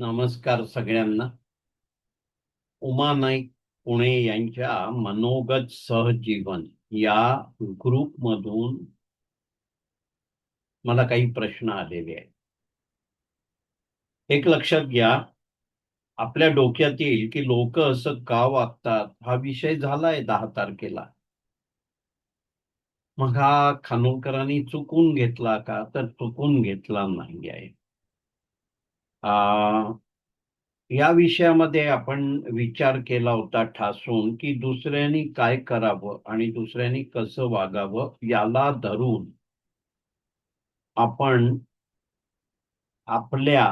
नमस्कार सगळ्यांना. उमा नाईक पुणे यांच्या मनोगत सहजीवन या ग्रुपमधून मला काही प्रश्न आलेले आहेत. एक लक्षात घ्या आपल्या डोक्यात येईल की लोक असं का वागतात हा विषय झालाय दहा तारखेला. मग हा खानोलकरांनी चुकून घेतला का? तर चुकून घेतला नाही आहे. या विषयामध्ये आपण विचार केला होता ठासून की दुसऱ्यांनी काय करावं आणि दुसऱ्यांनी कसं वागावं याला धरून आपण आपल्या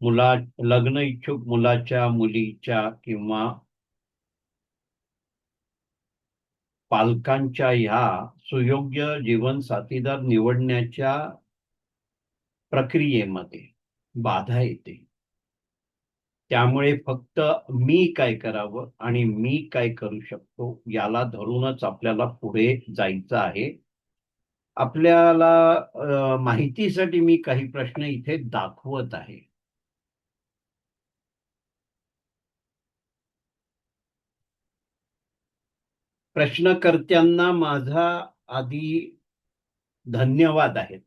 मुला लग्न इच्छुक मुलाच्या मुलीच्या किंवा पालकांच्या ह्या सुयोग्य जीवन साथीदार निवडण्याच्या प्रक्रियेमध्ये बाधा येते. त्यामुळे फक्त मी काय करावं आणि मी काय करू शकतो याला धरूनच आपल्याला पुढे जायचं आहे. आपल्याला माहितीसाठी मी काही प्रश्न इथे दाखवत आहे. प्रश्नकर्त्यांना माझा आधी धन्यवाद आहेत.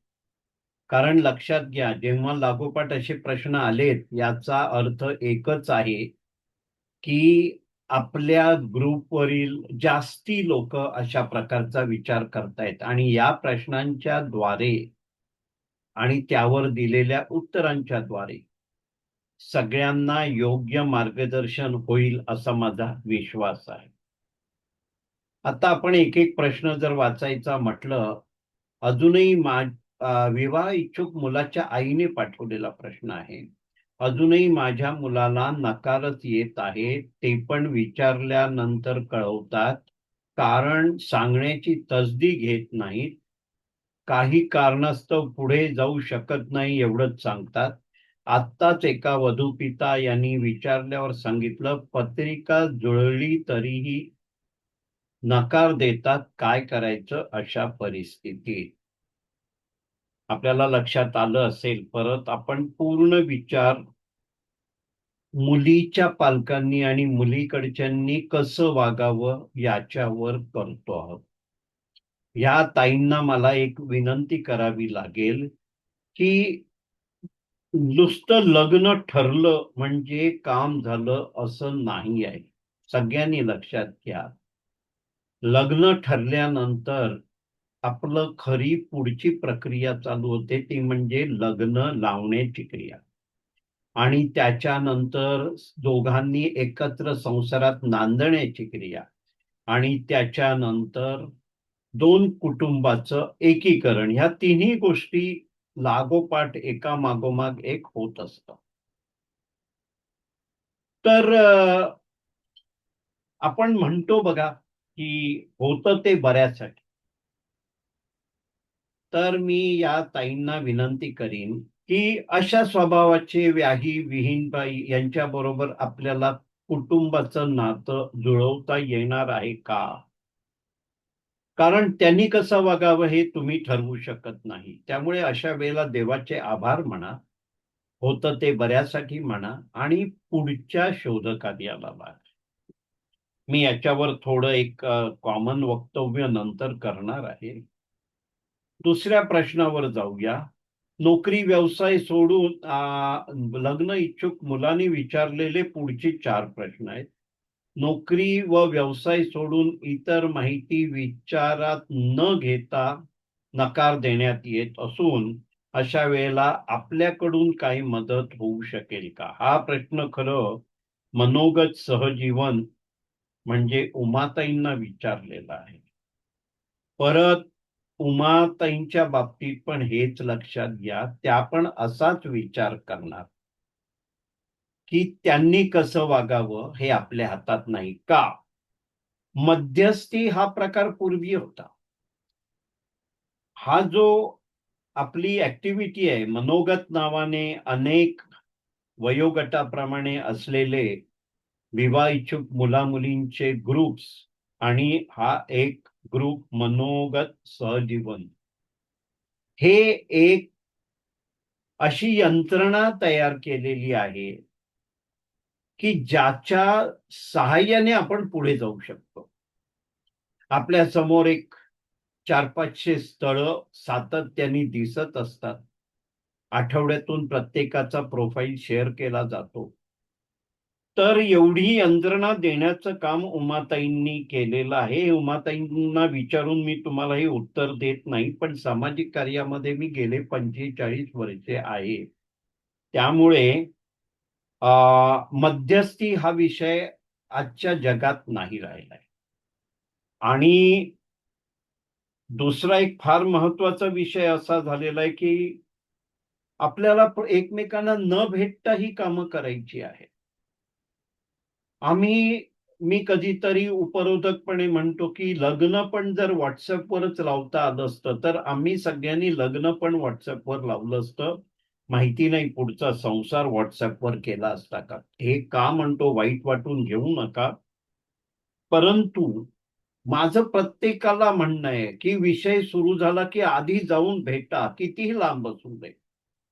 कारण लक्षात घ्या जेव्हा लागोपाठ असे प्रश्न आलेत याचा अर्थ एकच आहे की आपल्या ग्रुपवरील जास्ती लोक अशा प्रकारचा विचार करतायत आणि या प्रश्नांच्या द्वारे आणि त्यावर दिलेल्या उत्तरांच्या द्वारे सगळ्यांना योग्य मार्गदर्शन होईल असा माझा विश्वास आहे. आता आपण एक एक प्रश्न जर वाचायचा म्हटलं अजूनही मा विवाह इच्छुक मुलाच्या आईने पाठवलेला प्रश्न आहे. अजूनही माझ्या मुलाला नकारच येत आहे ते पण विचारल्यानंतर कळवतात. कारण सांगण्याची तसदी घेत नाहीत. काही कारणास्तव पुढे जाऊ शकत नाही एवढंच सांगतात. आत्ताच एका वधूपिता यांनी विचारल्यावर सांगितलं पत्रिका जुळली तरीही नकार देतात काय करायचं अशा परिस्थितीत? आपल्याला लक्षात आलं असेल परत आपण पूर्ण विचार मुलीच्या पालकांनी आणि मुलीकडच्यांनी कसं वागावं याच्यावर करतो आहोत. या ताईंना मला एक विनंती करावी लागेल की नुसतं लग्न ठरलं म्हणजे काम झालं असं नाही आहे सगळ्यांनी लक्षात घ्या. लग्न ठरल्यानंतर आपलं खरी पुढची प्रक्रिया चालू होते ती म्हणजे लग्न लावण्याची क्रिया. आणि त्याच्यानंतर दोघांनी एकत्र संसारात नांदण्याची क्रिया. आणि त्याच्यानंतर दोन कुटुंबाचं एकीकरण ह्या तिन्ही गोष्टी लागोपाठ एका मागोमाग एक होत असत. तर आपण म्हणतो बघा की होतं ते बऱ्यासाठी तर मी या ताईंना विनंती करीन की अशा स्वभावाचे व्याही विहीनबाई यांच्या बरोबर आपल्याला कुटुंबाचं नातं जुळवता येणार आहे का? कारण त्यांनी कसं वागावं हे तुम्ही ठरवू शकत नाही. त्यामुळे अशा वेळेला देवाचे आभार म्हणा होतं ते बऱ्यासाठी म्हणा आणि पुढच्या शोधकार्याला लाग मी याच्यावर थोडं एक कॉमन वक्तव्य नंतर करणार आहे. दुसऱ्या प्रश्नावर जाऊया. नोकरी व्यवसाय सोडून लग्न इच्छुक मुलांनी विचारलेले पुढचे चार प्रश्न आहेत. नोकरी व व्यवसाय सोडून इतर माहिती विचारात न घेता नकार देण्यात येत असून अशा वेळेला आपल्याकडून काही मदत होऊ शकेल का? हा प्रश्न खरं मनोगत सहजीवन म्हणजे उमाताईंना विचारलेला आहे. परत उमाताईंच्या बाबतीत पण हेच लक्षात घ्या त्या पण असाच विचार करणार. की त्यांनी कसं वागावं हे आपल्या हातात नाही का? मध्यस्थी हा प्रकार पूर्वी होता. हा जो आपली ऍक्टिव्हिटी आहे मनोगत नावाने अनेक वयोगटाप्रमाणे असलेले विवाह इच्छुक मुला मुलींचे ग्रुप्स आणि हा एक ग्रुप मनोगत सहजीवन हे एक अशी यंत्रणा तयार केलेली आहे की ज्याच्या सहाय्याने आपण पुढे जाऊ शकतो. आपल्यासमोर एक चार पाचशे स्थळं सातत्याने दिसत असतात. आठवड्यातून प्रत्येकाचा प्रोफाईल शेअर केला जातो. तर एवढी यंत्रणा देण्याचं काम उमाताईंनी केलेलं आहे. उमाताईंना विचारून मी तुम्हाला हे उत्तर देत नाही पण सामाजिक कार्यामध्ये मी गेले पंचेचाळीस वर्षे आहे. त्यामुळे मध्यस्थी हा विषय आजच्या जगात नाही राहिलाय आणि दुसरा एक फार महत्त्वाचा विषय असा झालेला आहे की आपल्याला एकमेकांना न भेटता ही कामं करायची आहेत. आम्ही मी कधीतरी उपरोधकपणे म्हणतो की लग्न पण जर व्हॉट्सअपवरच लावता आलं असतं तर आम्ही सगळ्यांनी लग्न पण व्हॉट्सअपवर लावलं असतं. माहिती नाही पुढचा संसार व्हॉट्सअपवर केला असता का? हे का म्हणतो वाईट वाटून घेऊ नका. परंतु माझं प्रत्येकाला म्हणणं आहे की विषय सुरू झाला की आधी जाऊन भेटा कितीही लांब असून नये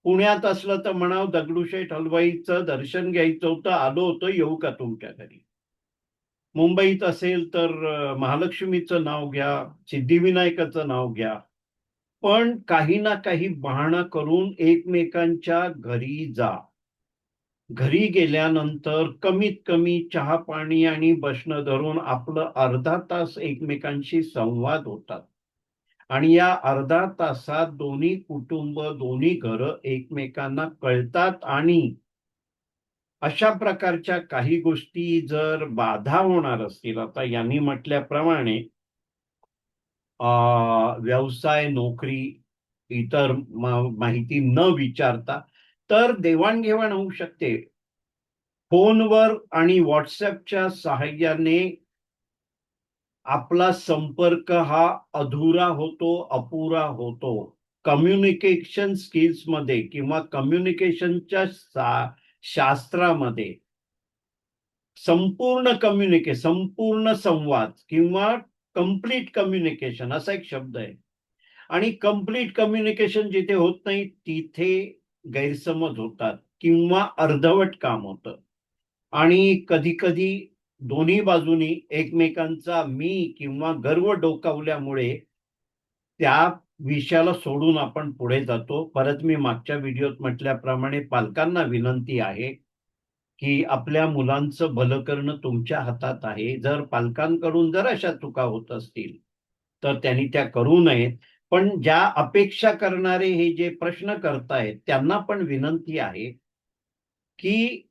पुण्यात असलं तर म्हणाव दगडूशेठ हलवाईचं दर्शन घ्यायचं होतं आलो होतं येऊ का तुमच्या घरी? मुंबईत असेल तर महालक्ष्मीचं नाव घ्या सिद्धिविनायकाचं नाव घ्या. पण काही ना काही बहाणा करून एकमेकांच्या घरी जा. घरी गेल्यानंतर कमीत कमी चहा पाणी आणि बसणं धरून आपलं अर्धा तास एकमेकांशी संवाद होतात. आणि या अर्धा तासात दोन्ही कुटुंब दोन्ही घरं एकमेकांना कळतात आणि अशा प्रकारच्या काही गोष्टी जर बाधा होणार असतील आता यांनी म्हटल्याप्रमाणे व्यवसाय नोकरी इतर माहिती न विचारता तर देवाणघेवाण होऊ शकते. फोनवर आणि व्हॉट्सअपच्या सहाय्याने आपला संपर्क हा अधुरा होतो अपुरा होतो. कम्युनिकेशन स्किल्समध्ये किंवा कम्युनिकेशनच्या शास्त्रामध्ये संपूर्ण कम्युनिके संपूर्ण संवाद किंवा कंप्लीट कम्युनिकेशन असा एक शब्द आहे. आणि कंप्लीट कम्युनिकेशन जिथे होत नाही तिथे गैरसमज होतात किंवा अर्धवट काम होतं. आणि कधी कधी दोन्ही बाजूनी एकमेकांचा मी किंवा गर्व डोकावल्यामुळे त्या विषयाला सोडून आपण पुढे जातो. परत मी मागच्या व्हिडिओत म्हटल्याप्रमाणे पालकांना विनंती आहे की आपल्या मुलांचं भलं करणं तुमच्या हातात आहे. जर पालकांकडून जर अशा चुका होत असतील तर त्यांनी त्या करू नयेत. पण ज्या अपेक्षा करणारे हे जे प्रश्न करतायत त्यांना पण विनंती आहे की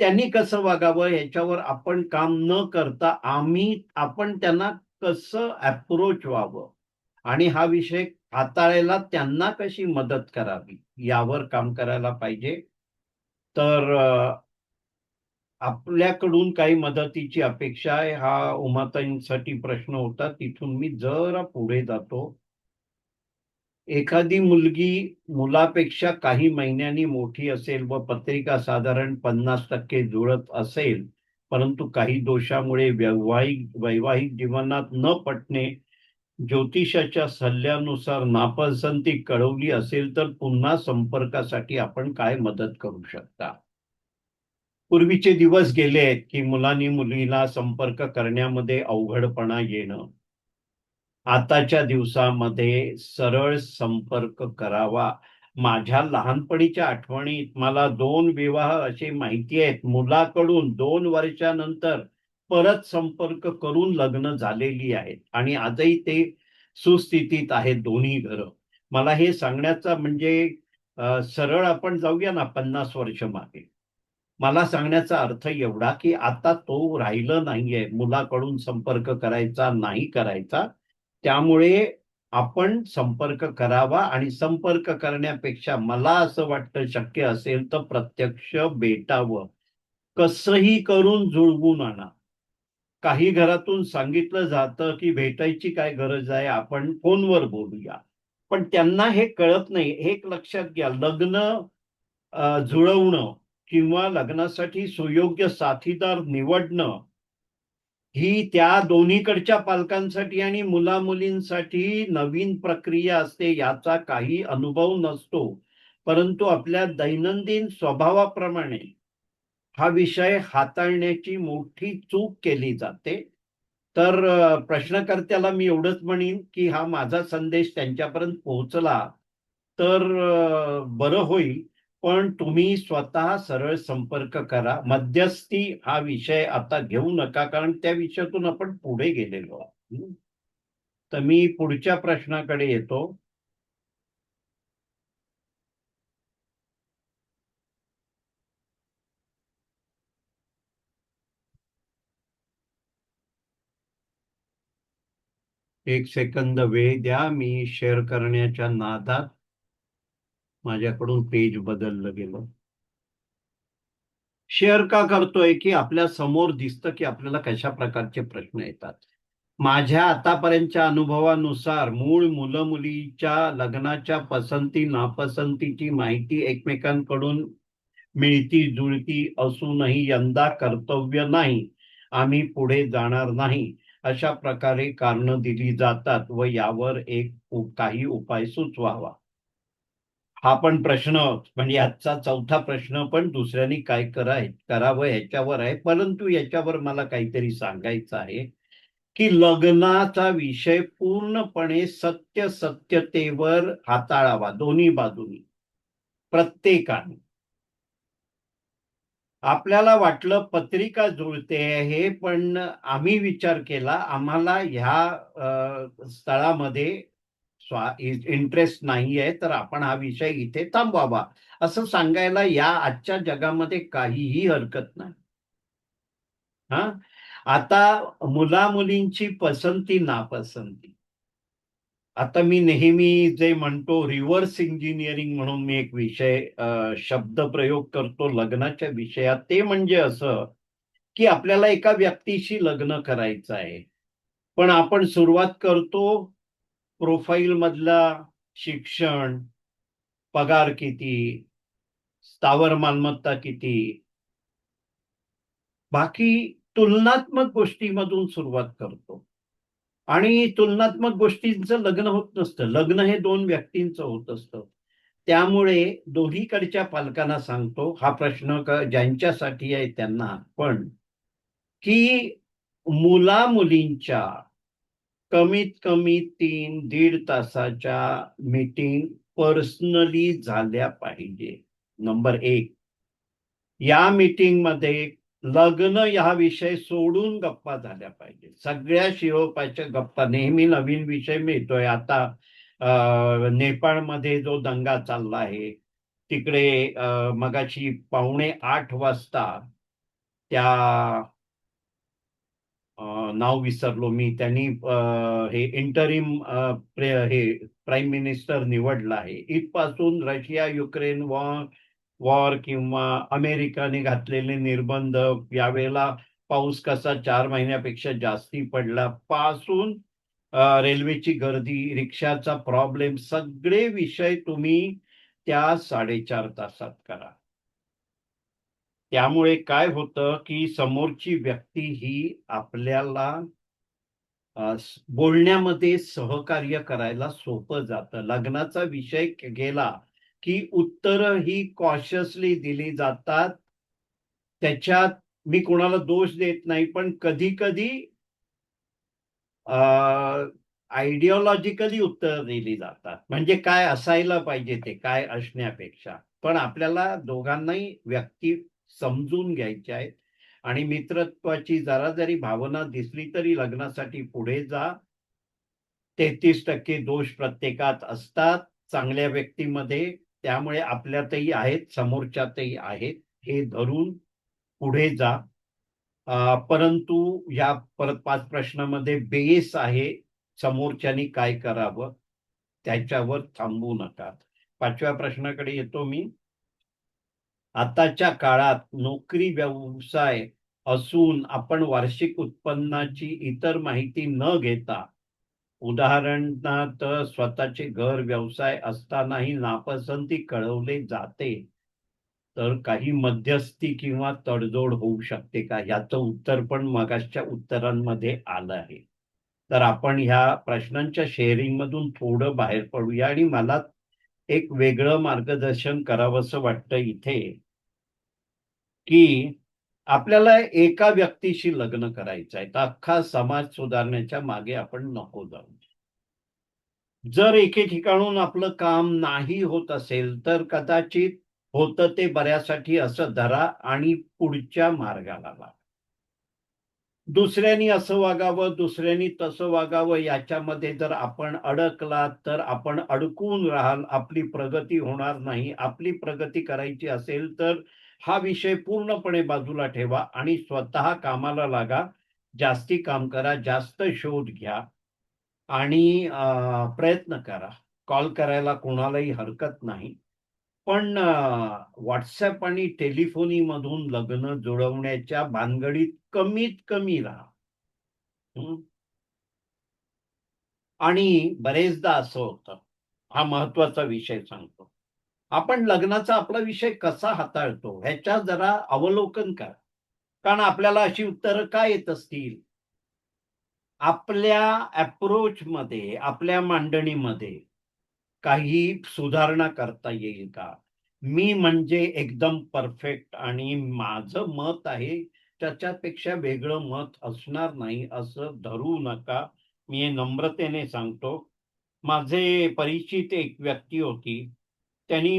त्यांनी कसं वागावं याच्यावर आपण काम न करता आम्ही आपण त्यांना कसं अप्रोच व्हावं? आणि हा विषय हाताळायला त्यांना कशी मदत करावी? यावर काम करायला पाहिजे. तर आपल्याकडून काही मदतीची अपेक्षा आहे. हा उमाताईंसाठी प्रश्न होता. तिथून मी जरा पुढे जातो. एखादी मुलगी मुलापेक्षा काही महिन्यांनी मोठी असेल व पत्रिका साधारण पन्नास टक्के जुळत असेल परंतु काही दोषामुळे वैवाहिक वैवाहिक जीवनात न पटणे ज्योतिषाच्या सल्ल्यानुसार नापसंती कळवली असेल तर पुन्हा संपर्कासाठी आपण काय मदत करू शकता? पूर्वीचे दिवस गेले आहेत की मुलांनी मुलीला संपर्क करण्यामध्ये अवघडपणा येणं. आताच्या दिवसामध्ये सरळ संपर्क करावा. माझ्या लहानपणीच्या आठवणीत मला दोन विवाह असे माहिती आहेत. मुलाकडून दोन वर्षानंतर परत संपर्क करून लग्न झालेली आहेत. आणि आजही ते सुस्थितीत आहेत दोन्ही घरं. मला हे सांगण्याचा म्हणजे सरळ आपण जाऊया ना पन्नास वर्ष मागे. मला सांगण्याचा अर्थ एवढा की आता तो राहिलं नाहीये. मुलाकडून संपर्क करायचा नाही करायचा. त्यामुळे आपण संपर्क करावा आणि संपर्क करण्यापेक्षा मला असं वाटतं शक्य असेल तर प्रत्यक्ष भेटावं. कसंही करून जुळवून आणा. काही घरातून सांगितलं जातं की भेटायची काय गरज आहे आपण फोनवर बोलूया. पण त्यांना हे कळत नाही. एक लक्षात घ्या. लग्न जुळवणं किंवा लग्नासाठी सुयोग्य साथीदार निवडणं ही त्या दोन्हीकडच्या पालकांसाठी आणि मुला मुलींसाठी नवीन प्रक्रिया असते याचा काही अनुभव नसतो. परंतु आपल्या दैनंदिन स्वभावाप्रमाणे हा विषय हाताळण्याची मोठी चूक केली जाते. तर प्रश्नकर्त्याला मी एवढंच म्हणेन की हा माझा संदेश त्यांच्यापर्यंत पोहोचला तर बरं होईल. पण तुम्ही स्वतः सरळ संपर्क करा. मध्यस्थी हा विषय आता घेऊ नका कारण त्या विषयातून आपण पुढे गेलेलो आहोत. तर मी पुढच्या प्रश्नाकडे येतो. एक सेकंद वेळ द्या मी शेअर करण्याच्या नादात माझ्याकडून पेज बदललं गेलं. शेअर का करतोय की आपल्यासमोर दिसतं की आपल्याला कशा प्रकारचे प्रश्न येतात? माझ्या आतापर्यंतच्या अनुभवानुसार मूळ मुलं मुलीच्या लग्नाच्या पसंती नापसंतीची माहिती एकमेकांकडून मिळती जुळती असूनही यंदा कर्तव्य नाही. आम्ही पुढे जाणार नाही. अशा प्रकारे कारण दिली जातात व यावर एक काही उपाय सुचवावा. हा पण प्रश्न म्हणजे आजचा चौथा प्रश्न पण दुसऱ्यांनी काय कराय करावं याच्यावर आहे. परंतु याच्यावर मला काहीतरी सांगायचं आहे की लग्नाचा विषय पूर्णपणे सत्य सत्यतेवर हाताळावा दोन्ही बाजूनी प्रत्येकाने. आपल्याला वाटलं पत्रिका जुळते हे पण आम्ही विचार केला आम्हाला ह्या स्थळामध्ये इंटरेस्ट नाही आहे तर आपण हा विषय इथे थांबवावा. असं सांगायला या आजच्या जगामध्ये काहीही हरकत नाही. हा? आता मुला मुलींची पसंती नापसंती. आता मी नेहमी जे म्हणतो रिव्हर्स इंजिनिअरिंग म्हणून मी एक विषय शब्द प्रयोग करतो लग्नाच्या विषयात. ते म्हणजे असं की आपल्याला एका व्यक्तीशी लग्न करायचं आहे. पण आपण सुरुवात करतो प्रोफाईल मधला शिक्षण पगार किती? स्थावर मालमत्ता किती? बाकी तुलनात्मक गोष्टीमधून सुरुवात करतो. आणि तुलनात्मक गोष्टींचं लग्न होत नसतं. लग्न हे दोन व्यक्तींचं होत असतं. त्यामुळे दोन्हीकडच्या पालकांना सांगतो हा प्रश्न ज्यांच्यासाठी आहे त्यांना. पण की मुला मुलींच्या कमीत कमी तीन दीड तासाच्या मीटिंग पर्सनली झाल्या पाहिजे. नंबर एक. या मीटिंगमध्ये लग्न हा विषय सोडून गप्पा झाल्या पाहिजे. सगळ्या शिरोपाच्या गप्पा. नेहमी नवीन विषय मिळतोय. आता नेपाळमध्ये जो दंगा चालला आहे तिकडे मगाशी पावणे आठ वाजता त्या नाव विसरलो मी. त्यांनी हे इंटरिम हे प्राईम मिनिस्टर निवडला आहे. इथपासून रशिया युक्रेन वॉर वॉर किंवा अमेरिकाने घातलेले निर्बंध यावेळेला पाऊस कसा चार महिन्यापेक्षा जास्ती पडला पासून रेल्वेची गर्दी रिक्षाचा प्रॉब्लेम सगळे विषय तुम्ही त्या साडेचार तासात करा. त्यामुळे काय होतं की समोरची व्यक्ती ही आपल्याला बोलण्यामध्ये सहकार्य करायला सोपं जातं. लग्नाचा विषय गेला की उत्तर ही कॉशियसली दिली जातात. त्याच्यात मी कोणाला दोष देत नाही पण कधी कधी आयडिओलॉजिकली उत्तर दिली जातात. म्हणजे काय असायला पाहिजे ते काय असण्यापेक्षा. पण आपल्याला दोघांनाही व्यक्ती समजून घ्यायचे आहेत. आणि मित्रत्वाची जरा जरी भावना दिसली तरी लग्नासाठी पुढे जा. तेहतीस टक्के दोष प्रत्येकात असतात. चांगल्या व्यक्तीमध्ये त्यामुळे आपल्यातही आहेत समोरच्यातही आहेत. हे धरून पुढे जा. परंतु या परत पाच प्रश्नामध्ये बेस आहे समोरच्यानी काय करावं? त्याच्यावर थांबू नका. पाचव्या प्रश्नाकडे येतो मी. आताच्या काळात नोकरी व्यवसाय असून आपण वार्षिक उत्पन्नाची इतर माहिती न घेता उदाहरणार्थ स्वतःचे घर व्यवसाय असतानाही नापसंती कळवले जाते. तर काही मध्यस्थी किंवा तडजोड होऊ शकते का? याचं उत्तर पण मगाशच्या उत्तरांमध्ये आलं आहे. तर आपण ह्या प्रश्नांच्या शेअरिंग मधून थोडं बाहेर पडूया आणि मला एक वेगळं मार्गदर्शन करावंसं वाटतं इथे. की आपल्याला एका व्यक्तीशी लग्न करायचं आहे. तर अख्खा समाज सुधारण्याच्या मागे आपण नको जाऊ. जर एके ठिकाणून आपलं काम नाही होत असेल तर कदाचित होतं ते बऱ्यासाठी असं धरा आणि पुढच्या मार्गाला लागा दुसऱ्यांनी असं वागावं दुसऱ्यांनी तसं वागावं याच्यामध्ये जर आपण अडकलात तर आपण अडकून राहाल. आपली प्रगती होणार नाही. आपली प्रगती करायची असेल तर हा विषय पूर्णपणे बाजूला ठेवा आणि स्वतः कामाला लागा. जास्ती काम करा जास्त शोध घ्या आणि प्रयत्न करा. कॉल करायला कोणालाही हरकत नाही. पण व्हॉट्सअप आणि टेलिफोनी मधून लग्न जुळवण्याच्या भानगडीत कमीत कमी राहा. आणि बरेचदा असं होतं. हा महत्त्वाचा विषय सांगतो. आपण लग्नाचा आपला विषय कसा हाताळतो ह्याच्या जरा अवलोकन करा. कारण आपल्याला अशी उत्तरं काय येत असतील? आपल्या अप्रोच मध्ये आपल्या मांडणीमध्ये काही सुधारणा करता येईल का? मी म्हणजे एकदम परफेक्ट आणि माझं मत आहे त्याच्यापेक्षा वेगळं मत असणार नाही असं धरू नका. मी नम्रतेने सांगतो. माझे परिचित एक व्यक्ती होती. त्यांनी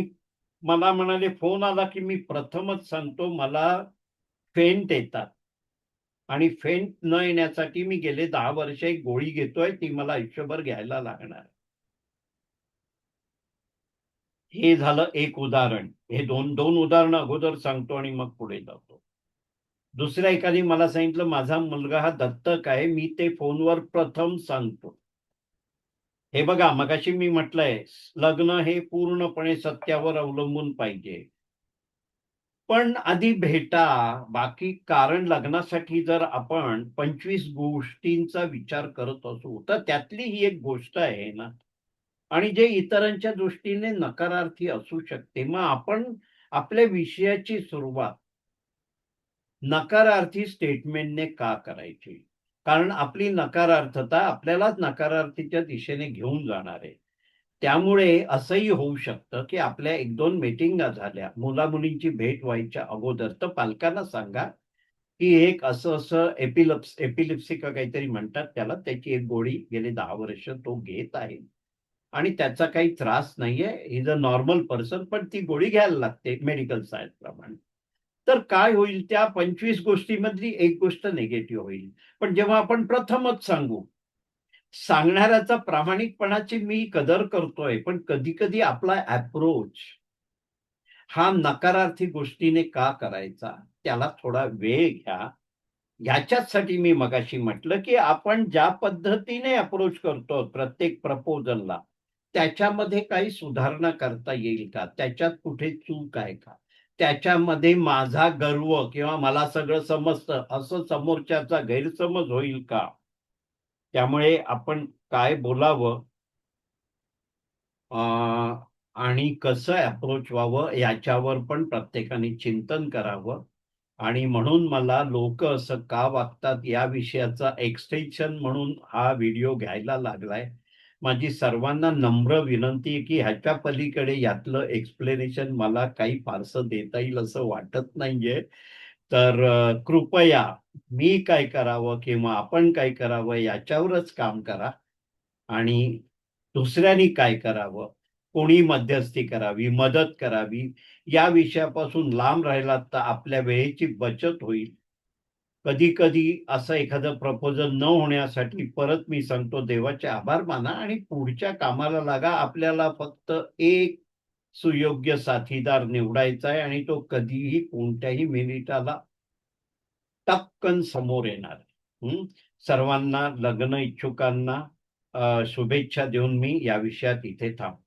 मला म्हणाले फोन आला की मी प्रथमच सांगतो मला फेंट येतात. आणि फेंट न येण्यासाठी मी गेले दहा वर्ष एक गोळी घेतोय ती मला आयुष्यभर घ्यायला लागणार हे झालं एक उदाहरण. हे दोन दोन उदाहरणं अगोदर सांगतो आणि मग पुढे जातो. दुसऱ्या एखादी मला सांगितलं माझा मुलगा हा दत्तक आहे मी ते फोनवर प्रथम सांगतो. हे बघा मगाशी मी म्हटलंय लग्न हे पूर्णपणे सत्यावर अवलंबून पाहिजे. पण आधी भेटा बाकी कारण लग्नासाठी जर आपण पंचवीस गोष्टींचा विचार करत असू तर त्यातली ही एक गोष्ट आहे ना. आणि जे इतरांच्या दृष्टीने नकारार्थी असू शकते मग आपण आपल्या विषयाची सुरुवात नकारार्थी स्टेटमेंटने का करायची? कारण आपली नकारार्थता आपल्यालाच नकारार्थीच्या दिशेने घेऊन जाणार आहे. त्यामुळे असंही होऊ शकतं की आपल्या एक दोन मिटिंगा झाल्या. मुला मुलींची भेट व्हायच्या अगोदर तर पालकांना सांगा की एक असं असं एपिलप्स एपिलिप्सी का काहीतरी म्हणतात त्याला. त्याची एक गोळी गेले दहा वर्ष तो घेत आहे. आणि त्याचा काही त्रास नाहीये. इज अ नॉर्मल पर्सन पण ती गोळी घ्यायला लागते मेडिकल सायन्स प्रमाणे तर काय होईल? त्या पंचवीस गोष्टीमधली एक गोष्ट निगेटिव्ह होईल. पण जेव्हा आपण प्रथमच सांगू सांगणाऱ्याचा प्रामाणिकपणाची मी कदर करतोय पण कधी कधी आपला अप्रोच हा नकारार्थी गोष्टीने का करायचा? त्याला थोडा वेळ घ्या. ह्याच्याचसाठी मी मगाशी म्हटलं की आपण ज्या पद्धतीने अप्रोच करतो प्रत्येक प्रपोजलला त्याच्यामध्ये काही सुधारणा करता येईल का? त्याच्यात कुठे चूक आहे का? त्याच्यामध्ये माझा गर्व किंवा मला सगळं समजतं असं समोरच्याचा गैरसमज होईल का? त्यामुळे आपण काय बोलावं? आणि कसं अप्रोच व्हावं? याच्यावर पण प्रत्येकाने चिंतन करावं. आणि म्हणून मला लोक असं का वागतात या विषयाचा एक्सटेन्शन म्हणून हा व्हिडिओ घ्यायला लागलाय. माझी सर्वांना नम्र विनंती की ह्याच्या पलीकडे यातलं एक्सप्लेनेशन मला काही फारसं देता येईल असं वाटत नाहीये. तर कृपया मी काय करावं किंवा आपण काय करावं याच्यावरच काम करा. आणि दुसऱ्यांनी काय करावं कोणी मध्यस्थी करावी मदत करावी या विषयापासून लांब राहिलात तर आपल्या वेळेची बचत होईल. कधी कधी असं एखादं प्रपोजल न होण्यासाठी परत मी सांगतो देवाचे आभार माना आणि पुढच्या कामाला लागा. आपल्याला फक्त एक सुयोग्य साथीदार निवडायचा आहे आणि तो कधीही कोणत्याही मिनिटाला टक्कन समोर येणार सर्वांना लग्न इच्छुकांना शुभेच्छा देऊन मी या विषयात इथे थांबतो.